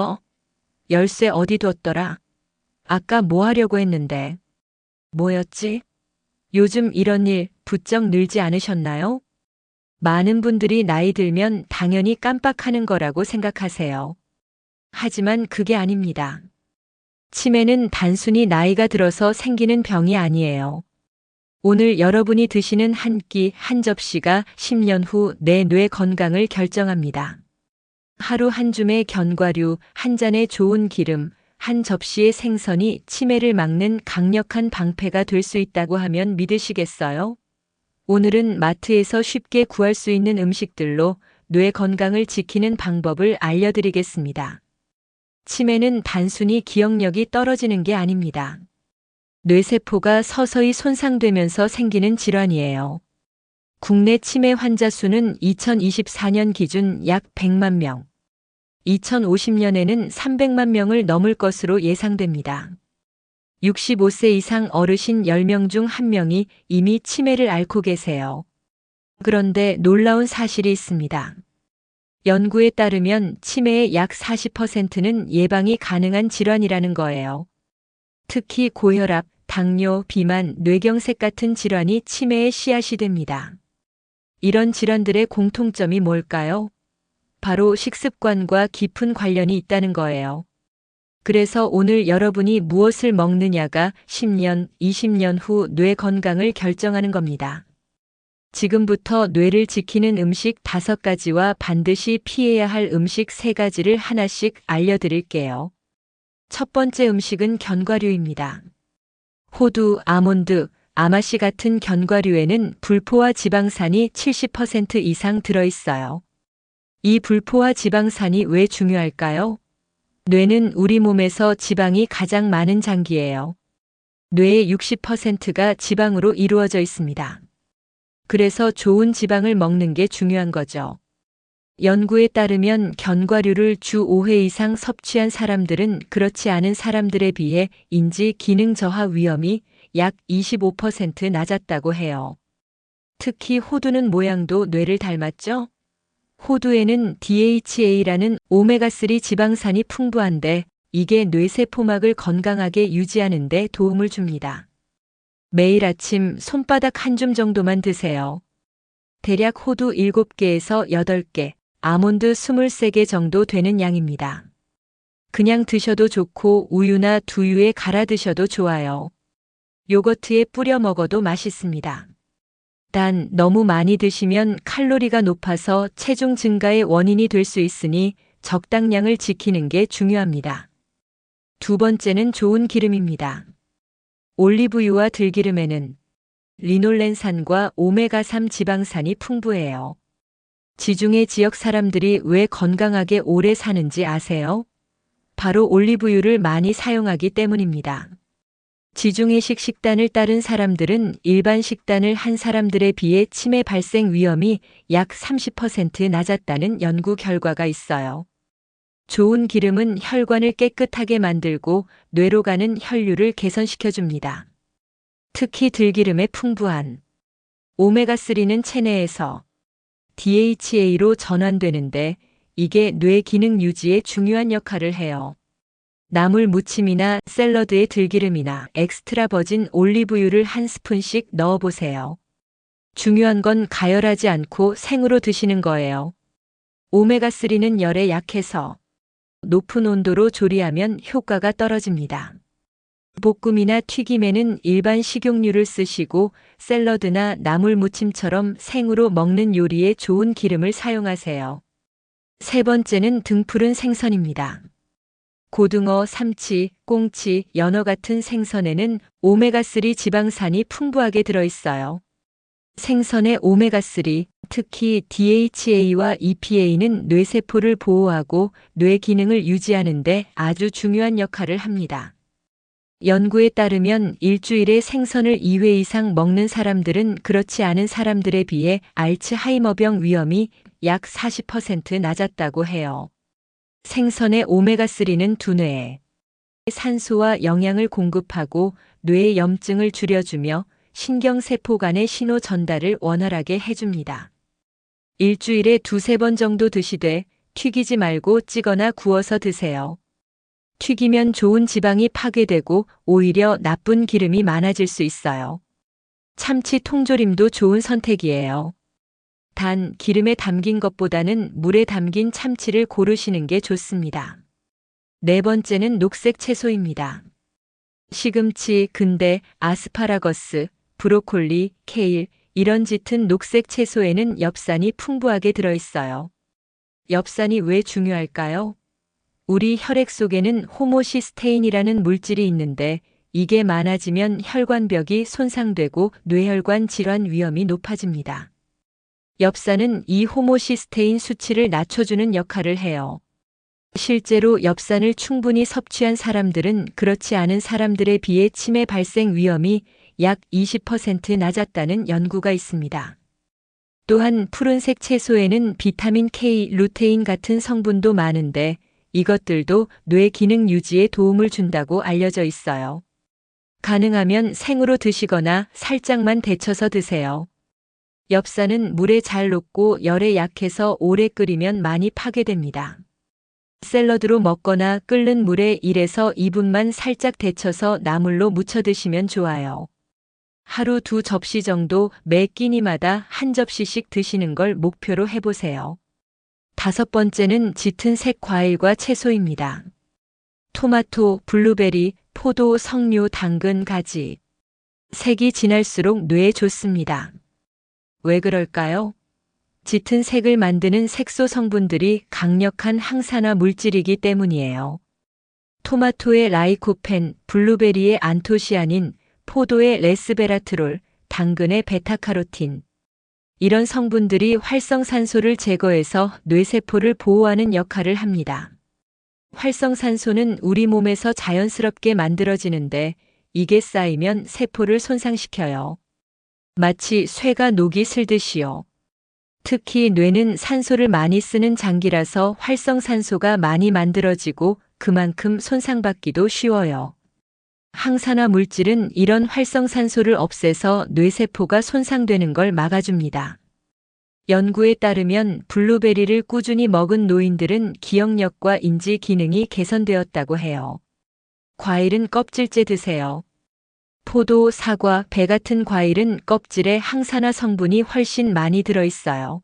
어? 열쇠 어디 뒀더라? 아까 뭐 하려고 했는데? 뭐였지? 요즘 이런 일 부쩍 늘지 않으셨나요? 많은 분들이 나이 들면 당연히 깜빡하는 거라고 생각하세요. 하지만 그게 아닙니다. 치매는 단순히 나이가 들어서 생기는 병이 아니에요. 오늘 여러분이 드시는 한 끼, 한 접시가 10년 후 내 뇌 건강을 결정합니다. 하루 한 줌의 견과류, 한 잔의 좋은 기름, 한 접시의 생선이 치매를 막는 강력한 방패가 될 수 있다고 하면 믿으시겠어요? 오늘은 마트에서 쉽게 구할 수 있는 음식들로 뇌 건강을 지키는 방법을 알려드리겠습니다. 치매는 단순히 기억력이 떨어지는 게 아닙니다. 뇌세포가 서서히 손상되면서 생기는 질환이에요. 국내 치매 환자 수는 2024년 기준 약 100만 명, 2050년에는 300만 명을 넘을 것으로 예상됩니다. 65세 이상 어르신 10명 중 1명이 이미 치매를 앓고 계세요. 그런데 놀라운 사실이 있습니다. 연구에 따르면 치매의 약 40%는 예방이 가능한 질환이라는 거예요. 특히 고혈압, 당뇨, 비만, 뇌경색 같은 질환이 치매의 씨앗이 됩니다. 이런 질환들의 공통점이 뭘까요? 바로 식습관과 깊은 관련이 있다는 거예요. 그래서 오늘 여러분이 무엇을 먹느냐가 10년, 20년 후 뇌 건강을 결정하는 겁니다. 지금부터 뇌를 지키는 음식 5가지와 반드시 피해야 할 음식 3가지를 하나씩 알려드릴게요. 첫 번째 음식은 견과류입니다. 호두, 아몬드, 아마씨 같은 견과류에는 불포화 지방산이 70% 이상 들어있어요. 이 불포화 지방산이 왜 중요할까요? 뇌는 우리 몸에서 지방이 가장 많은 장기예요. 뇌의 60%가 지방으로 이루어져 있습니다. 그래서 좋은 지방을 먹는 게 중요한 거죠. 연구에 따르면 견과류를 주 5회 이상 섭취한 사람들은 그렇지 않은 사람들에 비해 인지 기능 저하 위험이 약 25% 낮았다고 해요. 특히 호두는 모양도 뇌를 닮았죠? 호두에는 DHA라는 오메가3 지방산이 풍부한데 이게 뇌세포막을 건강하게 유지하는 데 도움을 줍니다. 매일 아침 손바닥 한 줌 정도만 드세요. 대략 호두 7개에서 8개, 아몬드 23개 정도 되는 양입니다. 그냥 드셔도 좋고 우유나 두유에 갈아 드셔도 좋아요. 요거트에 뿌려 먹어도 맛있습니다. 단 너무 많이 드시면 칼로리가 높아서 체중 증가의 원인이 될 수 있으니 적당량을 지키는 게 중요합니다. 두 번째는 좋은 기름입니다. 올리브유와 들기름에는 리놀렌산과 오메가3 지방산이 풍부해요. 지중해 지역 사람들이 왜 건강하게 오래 사는지 아세요? 바로 올리브유를 많이 사용하기 때문입니다. 지중해식 식단을 따른 사람들은 일반 식단을 한 사람들에 비해 치매 발생 위험이 약 30% 낮았다는 연구 결과가 있어요. 좋은 기름은 혈관을 깨끗하게 만들고 뇌로 가는 혈류를 개선시켜줍니다. 특히 들기름의 풍부한 오메가3는 체내에서 DHA로 전환되는데 이게 뇌 기능 유지에 중요한 역할을 해요. 나물 무침이나 샐러드에 들기름이나 엑스트라 버진 올리브유를 한 스푼씩 넣어보세요. 중요한 건 가열하지 않고 생으로 드시는 거예요. 오메가3는 열에 약해서 높은 온도로 조리하면 효과가 떨어집니다. 볶음이나 튀김에는 일반 식용유를 쓰시고 샐러드나 나물 무침처럼 생으로 먹는 요리에 좋은 기름을 사용하세요. 세 번째는 등푸른 생선입니다. 고등어, 삼치, 꽁치, 연어 같은 생선에는 오메가3 지방산이 풍부하게 들어있어요. 생선의 오메가3, 특히 DHA와 EPA는 뇌세포를 보호하고 뇌 기능을 유지하는데 아주 중요한 역할을 합니다. 연구에 따르면 일주일에 생선을 2회 이상 먹는 사람들은 그렇지 않은 사람들에 비해 알츠하이머병 위험이 약 40% 낮았다고 해요. 생선의 오메가3는 두뇌에 산소와 영양을 공급하고 뇌의 염증을 줄여주며 신경세포 간의 신호 전달을 원활하게 해줍니다. 일주일에 두세 번 정도 드시되 튀기지 말고 찌거나 구워서 드세요. 튀기면 좋은 지방이 파괴되고 오히려 나쁜 기름이 많아질 수 있어요. 참치 통조림도 좋은 선택이에요. 단 기름에 담긴 것보다는 물에 담긴 참치를 고르시는 게 좋습니다. 네 번째는 녹색 채소입니다. 시금치, 근대, 아스파라거스, 브로콜리, 케일, 이런 짙은 녹색 채소에는 엽산이 풍부하게 들어있어요. 엽산이 왜 중요할까요? 우리 혈액 속에는 호모시스테인이라는 물질이 있는데 이게 많아지면 혈관벽이 손상되고 뇌혈관 질환 위험이 높아집니다. 엽산은 이 호모시스테인 수치를 낮춰주는 역할을 해요. 실제로 엽산을 충분히 섭취한 사람들은 그렇지 않은 사람들에 비해 치매 발생 위험이 약 20% 낮았다는 연구가 있습니다. 또한 푸른색 채소에는 비타민 K, 루테인 같은 성분도 많은데 이것들도 뇌 기능 유지에 도움을 준다고 알려져 있어요. 가능하면 생으로 드시거나 살짝만 데쳐서 드세요. 엽산은 물에 잘 녹고 열에 약해서 오래 끓이면 많이 파괴됩니다. 샐러드로 먹거나 끓는 물에 1에서 2분만 살짝 데쳐서 나물로 무쳐 드시면 좋아요. 하루 두 접시 정도 매 끼니마다 한 접시씩 드시는 걸 목표로 해보세요. 다섯 번째는 짙은 색 과일과 채소입니다. 토마토, 블루베리, 포도, 석류, 당근, 가지. 색이 진할수록 뇌에 좋습니다. 왜 그럴까요? 짙은 색을 만드는 색소 성분들이 강력한 항산화 물질이기 때문이에요. 토마토의 라이코펜, 블루베리의 안토시아닌, 포도의 레스베라트롤, 당근의 베타카로틴. 이런 성분들이 활성산소를 제거해서 뇌세포를 보호하는 역할을 합니다. 활성산소는 우리 몸에서 자연스럽게 만들어지는데 이게 쌓이면 세포를 손상시켜요. 마치 쇠가 녹이 슬듯이요. 특히 뇌는 산소를 많이 쓰는 장기라서 활성산소가 많이 만들어지고 그만큼 손상받기도 쉬워요. 항산화 물질은 이런 활성산소를 없애서 뇌세포가 손상되는 걸 막아줍니다. 연구에 따르면 블루베리를 꾸준히 먹은 노인들은 기억력과 인지 기능이 개선되었다고 해요. 과일은 껍질째 드세요. 포도, 사과, 배 같은 과일은 껍질에 항산화 성분이 훨씬 많이 들어있어요.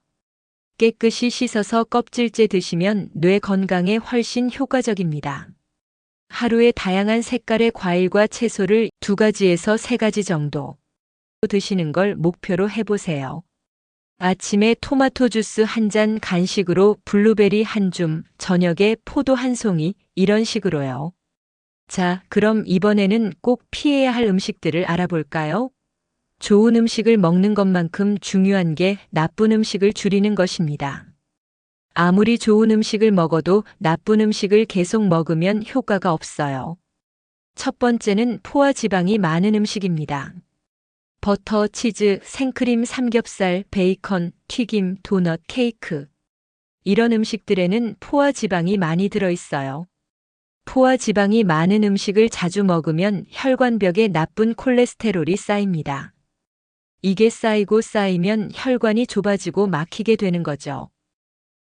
깨끗이 씻어서 껍질째 드시면 뇌 건강에 훨씬 효과적입니다. 하루에 다양한 색깔의 과일과 채소를 두 가지에서 세 가지 정도 드시는 걸 목표로 해보세요. 아침에 토마토 주스 한 잔 간식으로 블루베리 한 줌, 저녁에 포도 한 송이, 이런 식으로요. 자, 그럼 이번에는 꼭 피해야 할 음식들을 알아볼까요? 좋은 음식을 먹는 것만큼 중요한 게 나쁜 음식을 줄이는 것입니다. 아무리 좋은 음식을 먹어도 나쁜 음식을 계속 먹으면 효과가 없어요. 첫 번째는 포화 지방이 많은 음식입니다. 버터, 치즈, 생크림, 삼겹살, 베이컨, 튀김, 도넛, 케이크. 이런 음식들에는 포화 지방이 많이 들어있어요. 포화 지방이 많은 음식을 자주 먹으면 혈관벽에 나쁜 콜레스테롤이 쌓입니다. 이게 쌓이고 쌓이면 혈관이 좁아지고 막히게 되는 거죠.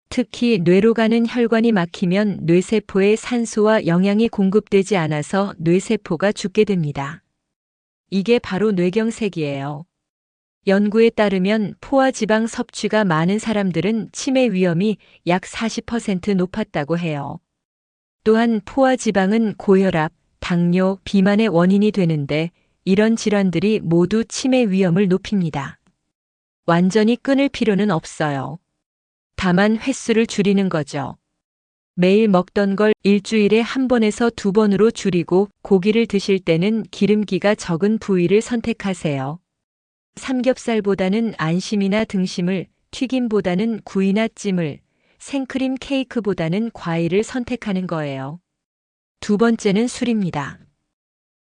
특히 뇌로 가는 혈관이 막히면 뇌세포에 산소와 영양이 공급되지 않아서 뇌세포가 죽게 됩니다. 이게 바로 뇌경색이에요. 연구에 따르면 포화 지방 섭취가 많은 사람들은 치매 위험이 약 40% 높았다고 해요. 또한 포화 지방은 고혈압, 당뇨, 비만의 원인이 되는데 이런 질환들이 모두 치매 위험을 높입니다. 완전히 끊을 필요는 없어요. 다만 횟수를 줄이는 거죠. 매일 먹던 걸 일주일에 한 번에서 두 번으로 줄이고 고기를 드실 때는 기름기가 적은 부위를 선택하세요. 삼겹살보다는 안심이나 등심을, 튀김보다는 구이나 찜을, 생크림 케이크보다는 과일을 선택하는 거예요. 두 번째는 술입니다.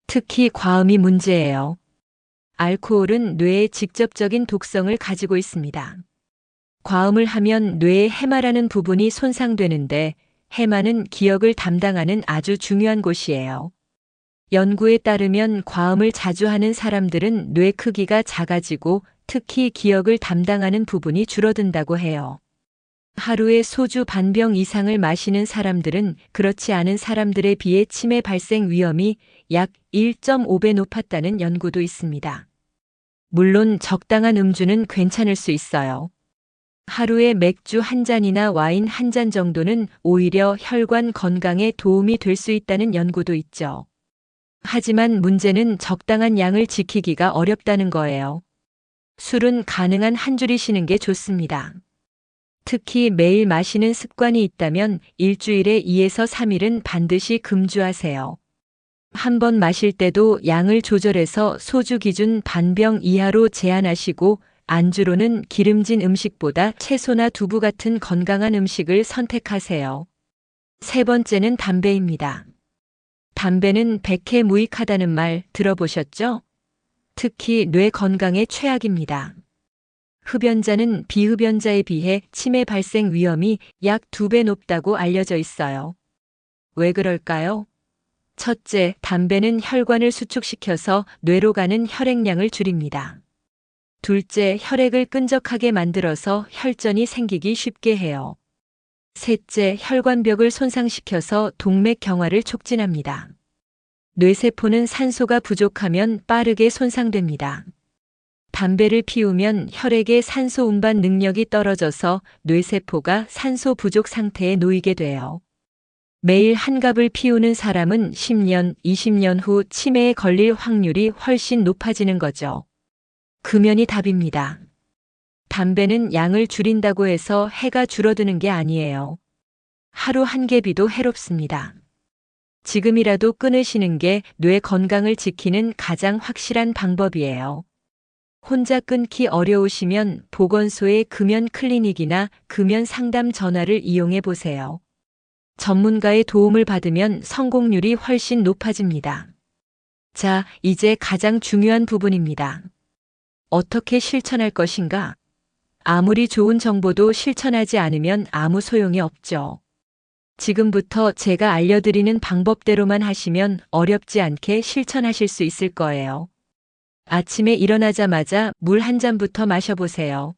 특히 과음이 문제예요. 알코올은 뇌에 직접적인 독성을 가지고 있습니다. 과음을 하면 뇌의 해마라는 부분이 손상되는데 해마는 기억을 담당하는 아주 중요한 곳이에요. 연구에 따르면 과음을 자주 하는 사람들은 뇌 크기가 작아지고 특히 기억을 담당하는 부분이 줄어든다고 해요. 하루에 소주 반병 이상을 마시는 사람들은 그렇지 않은 사람들에 비해 치매 발생 위험이 약 1.5배 높았다는 연구도 있습니다. 물론 적당한 음주는 괜찮을 수 있어요. 하루에 맥주 한 잔이나 와인 한 잔 정도는 오히려 혈관 건강에 도움이 될 수 있다는 연구도 있죠. 하지만 문제는 적당한 양을 지키기가 어렵다는 거예요. 술은 가능한 한 줄이시는 게 좋습니다. 특히 매일 마시는 습관이 있다면 일주일에 2에서 3일은 반드시 금주하세요. 한 번 마실 때도 양을 조절해서 소주 기준 반병 이하로 제한하시고 안주로는 기름진 음식보다 채소나 두부 같은 건강한 음식을 선택하세요. 세 번째는 담배입니다. 담배는 백해 무익하다는 말 들어보셨죠? 특히 뇌 건강에 최악입니다. 흡연자는 비흡연자에 비해 치매 발생 위험이 약 두 배 높다고 알려져 있어요. 왜 그럴까요? 첫째, 담배는 혈관을 수축시켜서 뇌로 가는 혈액량을 줄입니다. 둘째, 혈액을 끈적하게 만들어서 혈전이 생기기 쉽게 해요. 셋째, 혈관벽을 손상시켜서 동맥 경화를 촉진합니다. 뇌세포는 산소가 부족하면 빠르게 손상됩니다. 담배를 피우면 혈액의 산소 운반 능력이 떨어져서 뇌세포가 산소 부족 상태에 놓이게 돼요. 매일 한 갑을 피우는 사람은 10년, 20년 후 치매에 걸릴 확률이 훨씬 높아지는 거죠. 금연이 답입니다. 담배는 양을 줄인다고 해서 해가 줄어드는 게 아니에요. 하루 한 개비도 해롭습니다. 지금이라도 끊으시는 게 뇌 건강을 지키는 가장 확실한 방법이에요. 혼자 끊기 어려우시면 보건소의 금연 클리닉이나 금연 상담 전화를 이용해 보세요. 전문가의 도움을 받으면 성공률이 훨씬 높아집니다. 자, 이제 가장 중요한 부분입니다. 어떻게 실천할 것인가? 아무리 좋은 정보도 실천하지 않으면 아무 소용이 없죠. 지금부터 제가 알려드리는 방법대로만 하시면 어렵지 않게 실천하실 수 있을 거예요. 아침에 일어나자마자 물 한 잔부터 마셔보세요.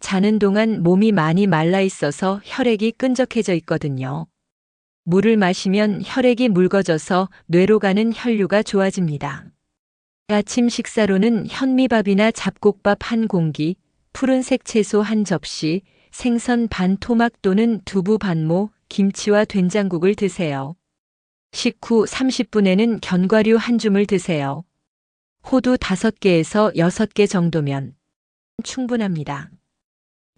자는 동안 몸이 많이 말라 있어서 혈액이 끈적해져 있거든요. 물을 마시면 혈액이 묽어져서 뇌로 가는 혈류가 좋아집니다. 아침 식사로는 현미밥이나 잡곡밥 한 공기, 푸른색 채소 한 접시, 생선 반 토막 또는 두부 반모, 김치와 된장국을 드세요. 식후 30분에는 견과류 한 줌을 드세요. 호두 5개에서 6개 정도면 충분합니다.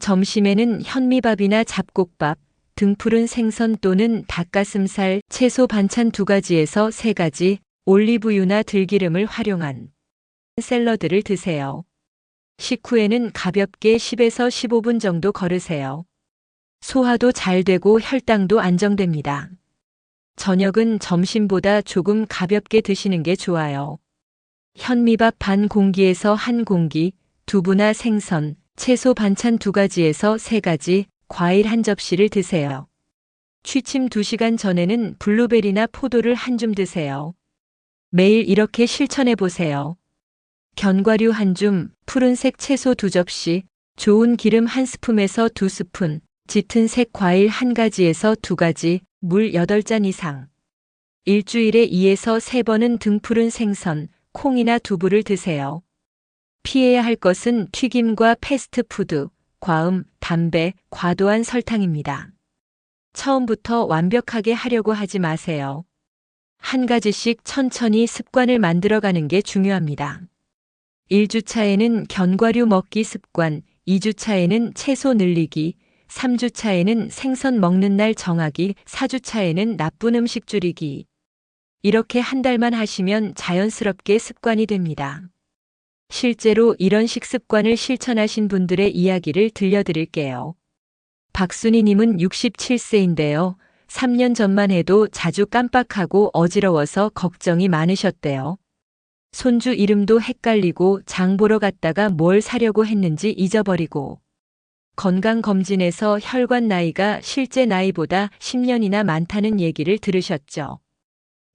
점심에는 현미밥이나 잡곡밥, 등푸른 생선 또는 닭가슴살, 채소 반찬 두 가지에서 세 가지, 올리브유나 들기름을 활용한 샐러드를 드세요. 식후에는 가볍게 10에서 15분 정도 걸으세요. 소화도 잘 되고 혈당도 안정됩니다. 저녁은 점심보다 조금 가볍게 드시는 게 좋아요. 현미밥 반 공기에서 한 공기, 두부나 생선, 채소 반찬 두 가지에서 세 가지, 과일 한 접시를 드세요. 취침 2시간 전에는 블루베리나 포도를 한 줌 드세요. 매일 이렇게 실천해 보세요. 견과류 한 줌, 푸른색 채소 두 접시, 좋은 기름 한 스푼에서 두 스푼, 짙은 색 과일 한 가지에서 두 가지, 물 8잔 이상. 일주일에 2에서 3번은 등푸른 생선, 콩이나 두부를 드세요. 피해야 할 것은 튀김과 패스트푸드, 과음, 담배, 과도한 설탕입니다. 처음부터 완벽하게 하려고 하지 마세요. 한 가지씩 천천히 습관을 만들어가는 게 중요합니다. 1주차에는 견과류 먹기 습관, 2주차에는 채소 늘리기, 3주차에는 생선 먹는 날 정하기, 4주차에는 나쁜 음식 줄이기. 이렇게 한 달만 하시면 자연스럽게 습관이 됩니다. 실제로 이런 식습관을 실천하신 분들의 이야기를 들려드릴게요. 박순희님은 67세인데요. 3년 전만 해도 자주 깜빡하고 어지러워서 걱정이 많으셨대요. 손주 이름도 헷갈리고 장 보러 갔다가 뭘 사려고 했는지 잊어버리고 건강검진에서 혈관 나이가 실제 나이보다 10년이나 많다는 얘기를 들으셨죠.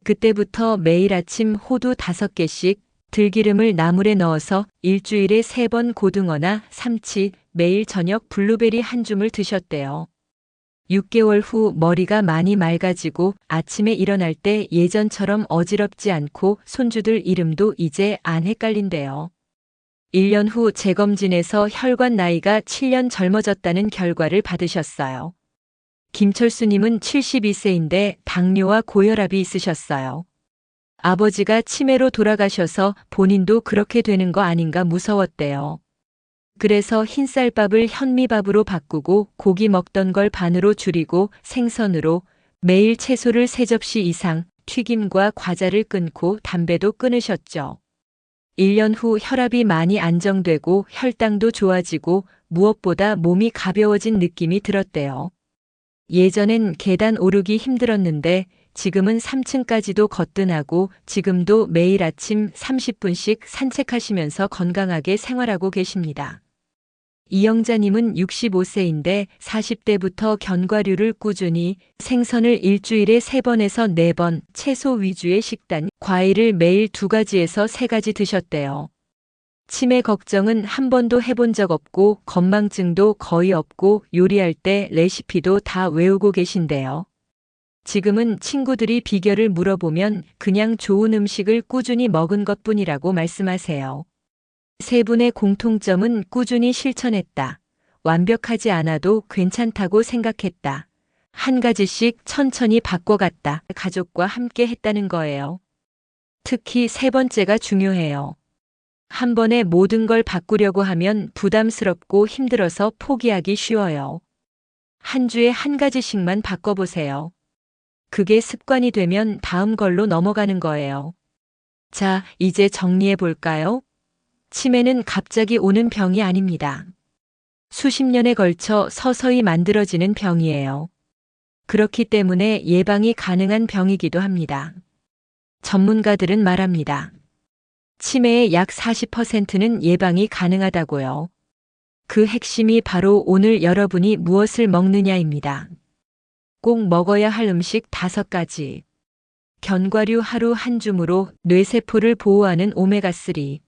그때부터 매일 아침 호두 5개씩 들기름을 나물에 넣어서 일주일에 세번 고등어나 삼치, 매일 저녁 블루베리 한 줌을 드셨대요. 6개월 후 머리가 많이 맑아지고 아침에 일어날 때 예전처럼 어지럽지 않고 손주들 이름도 이제 안 헷갈린대요. 1년 후 재검진에서 혈관 나이가 7년 젊어졌다는 결과를 받으셨어요. 김철수님은 72세인데 당뇨와 고혈압이 있으셨어요. 아버지가 치매로 돌아가셔서 본인도 그렇게 되는 거 아닌가 무서웠대요. 그래서 흰쌀밥을 현미밥으로 바꾸고 고기 먹던 걸 반으로 줄이고 생선으로 매일 채소를 세 접시 이상 튀김과 과자를 끊고 담배도 끊으셨죠. 1년 후 혈압이 많이 안정되고 혈당도 좋아지고 무엇보다 몸이 가벼워진 느낌이 들었대요. 예전엔 계단 오르기 힘들었는데 지금은 3층까지도 거뜬하고 지금도 매일 아침 30분씩 산책하시면서 건강하게 생활하고 계십니다. 이영자님은 65세인데 40대부터 견과류를 꾸준히 생선을 일주일에 3번에서 4번, 채소 위주의 식단, 과일을 매일 2가지에서 3가지 드셨대요. 치매 걱정은 한 번도 해본 적 없고 건망증도 거의 없고 요리할 때 레시피도 다 외우고 계신데요. 지금은 친구들이 비결을 물어보면 그냥 좋은 음식을 꾸준히 먹은 것 뿐이라고 말씀하세요. 세 분의 공통점은 꾸준히 실천했다. 완벽하지 않아도 괜찮다고 생각했다. 한 가지씩 천천히 바꿔갔다. 가족과 함께 했다는 거예요. 특히 세 번째가 중요해요. 한 번에 모든 걸 바꾸려고 하면 부담스럽고 힘들어서 포기하기 쉬워요. 한 주에 한 가지씩만 바꿔보세요. 그게 습관이 되면 다음 걸로 넘어가는 거예요. 자, 이제 정리해 볼까요? 치매는 갑자기 오는 병이 아닙니다. 수십 년에 걸쳐 서서히 만들어지는 병이에요. 그렇기 때문에 예방이 가능한 병이기도 합니다. 전문가들은 말합니다. 치매의 약 40%는 예방이 가능하다고요. 그 핵심이 바로 오늘 여러분이 무엇을 먹느냐입니다. 꼭 먹어야 할 음식 5가지. 견과류 하루 한 줌으로 뇌세포를 보호하는 오메가3.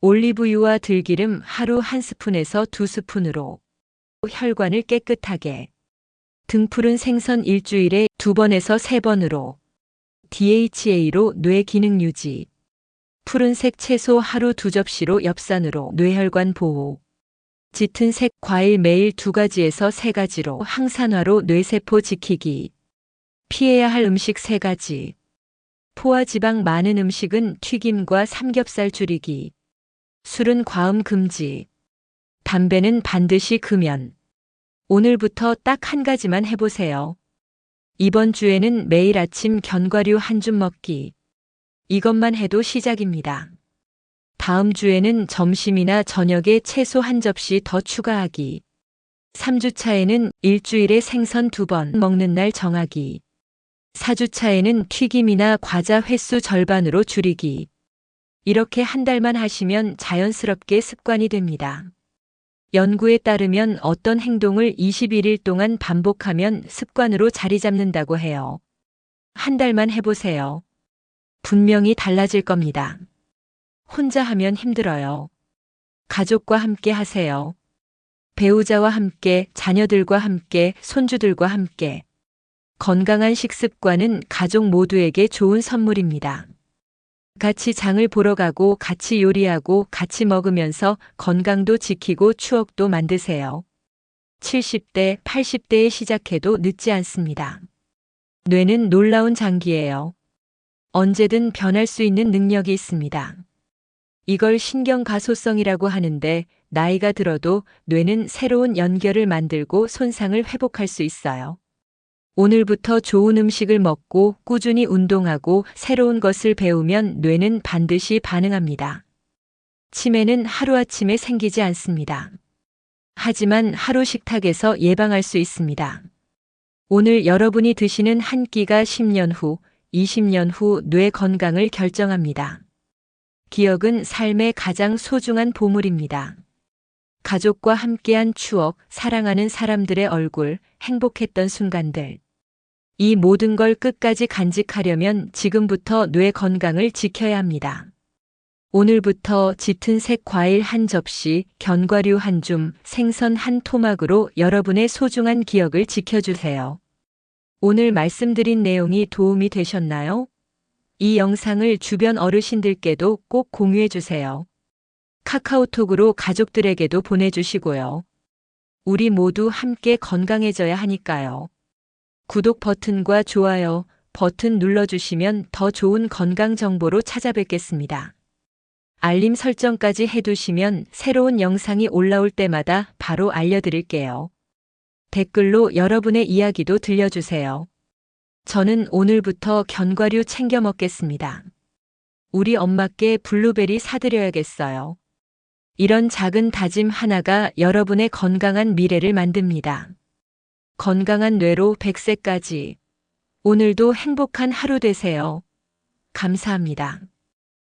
올리브유와 들기름 하루 한 스푼에서 두 스푼으로 혈관을 깨끗하게 등푸른 생선 일주일에 두 번에서 세 번으로 DHA로 뇌 기능 유지 푸른색 채소 하루 두 접시로 엽산으로 뇌혈관 보호 짙은 색 과일 매일 두 가지에서 세 가지로 항산화로 뇌세포 지키기 피해야 할 음식 세 가지 포화지방 많은 음식은 튀김과 삼겹살 줄이기 술은 과음 금지. 담배는 반드시 금연. 오늘부터 딱 한 가지만 해보세요. 이번 주에는 매일 아침 견과류 한 줌 먹기. 이것만 해도 시작입니다. 다음 주에는 점심이나 저녁에 채소 한 접시 더 추가하기. 3주차에는 일주일에 생선 두 번 먹는 날 정하기. 4주차에는 튀김이나 과자 횟수 절반으로 줄이기. 이렇게 한 달만 하시면 자연스럽게 습관이 됩니다. 연구에 따르면 어떤 행동을 21일 동안 반복하면 습관으로 자리 잡는다고 해요. 한 달만 해보세요. 분명히 달라질 겁니다. 혼자 하면 힘들어요. 가족과 함께 하세요. 배우자와 함께, 자녀들과 함께, 손주들과 함께. 건강한 식습관은 가족 모두에게 좋은 선물입니다. 같이 장을 보러 가고 같이 요리하고 같이 먹으면서 건강도 지키고 추억도 만드세요. 70대, 80대에 시작해도 늦지 않습니다. 뇌는 놀라운 장기예요. 언제든 변할 수 있는 능력이 있습니다. 이걸 신경가소성이라고 하는데 나이가 들어도 뇌는 새로운 연결을 만들고 손상을 회복할 수 있어요. 오늘부터 좋은 음식을 먹고 꾸준히 운동하고 새로운 것을 배우면 뇌는 반드시 반응합니다. 치매는 하루아침에 생기지 않습니다. 하지만 하루 식탁에서 예방할 수 있습니다. 오늘 여러분이 드시는 한 끼가 10년 후, 20년 후 뇌 건강을 결정합니다. 기억은 삶의 가장 소중한 보물입니다. 가족과 함께한 추억, 사랑하는 사람들의 얼굴, 행복했던 순간들. 이 모든 걸 끝까지 간직하려면 지금부터 뇌 건강을 지켜야 합니다. 오늘부터 짙은 색 과일 한 접시, 견과류 한 줌, 생선 한 토막으로 여러분의 소중한 기억을 지켜주세요. 오늘 말씀드린 내용이 도움이 되셨나요? 이 영상을 주변 어르신들께도 꼭 공유해 주세요. 카카오톡으로 가족들에게도 보내주시고요. 우리 모두 함께 건강해져야 하니까요. 구독 버튼과 좋아요 버튼 눌러주시면 더 좋은 건강 정보로 찾아뵙겠습니다. 알림 설정까지 해두시면 새로운 영상이 올라올 때마다 바로 알려드릴게요. 댓글로 여러분의 이야기도 들려주세요. 저는 오늘부터 견과류 챙겨 먹겠습니다. 우리 엄마께 블루베리 사드려야겠어요. 이런 작은 다짐 하나가 여러분의 건강한 미래를 만듭니다. 건강한 뇌로 100세까지. 오늘도 행복한 하루 되세요. 감사합니다.